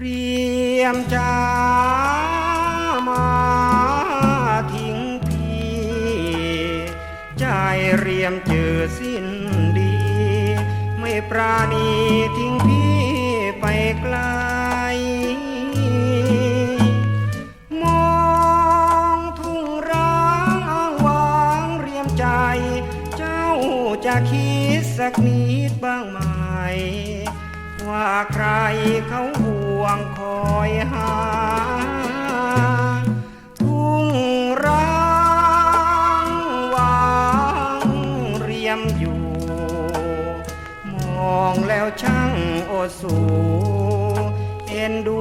เรียมจ้ามาทิ้งพี่ ใจเรียมเจอสิ้นดี ไม่ปราณีทิ้งพี่ไปไกล มองทุ่งร้างอ้างวางเรียมใจ เจ้าจะคิดสักนิดบ้างไหม ว่าใครเขาห่ วงคอยหา ทุ่งร้างวางเรียมอยู่ มองแล้วช่างโอสูเอ็นดู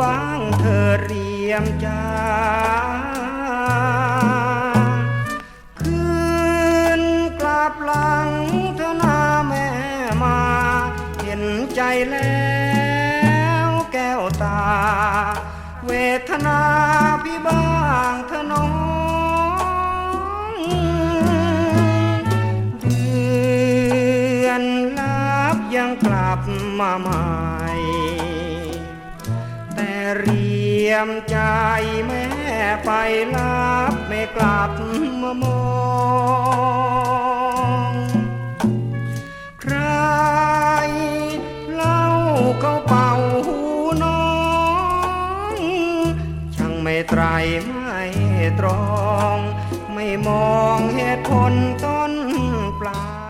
บ้างเธอเรียมจ้าคืนกลับหลังเธอหน้าแม่มา เห็นใจแล้ว บ้างเธอน้องเดือนลับยังกลับมาใหม่ แต่เรียมใจแม่ไปลับไม่กลับมามอง ไม่ไตรไม่ตรอง ไม่มองเหตุผลต้นปลาย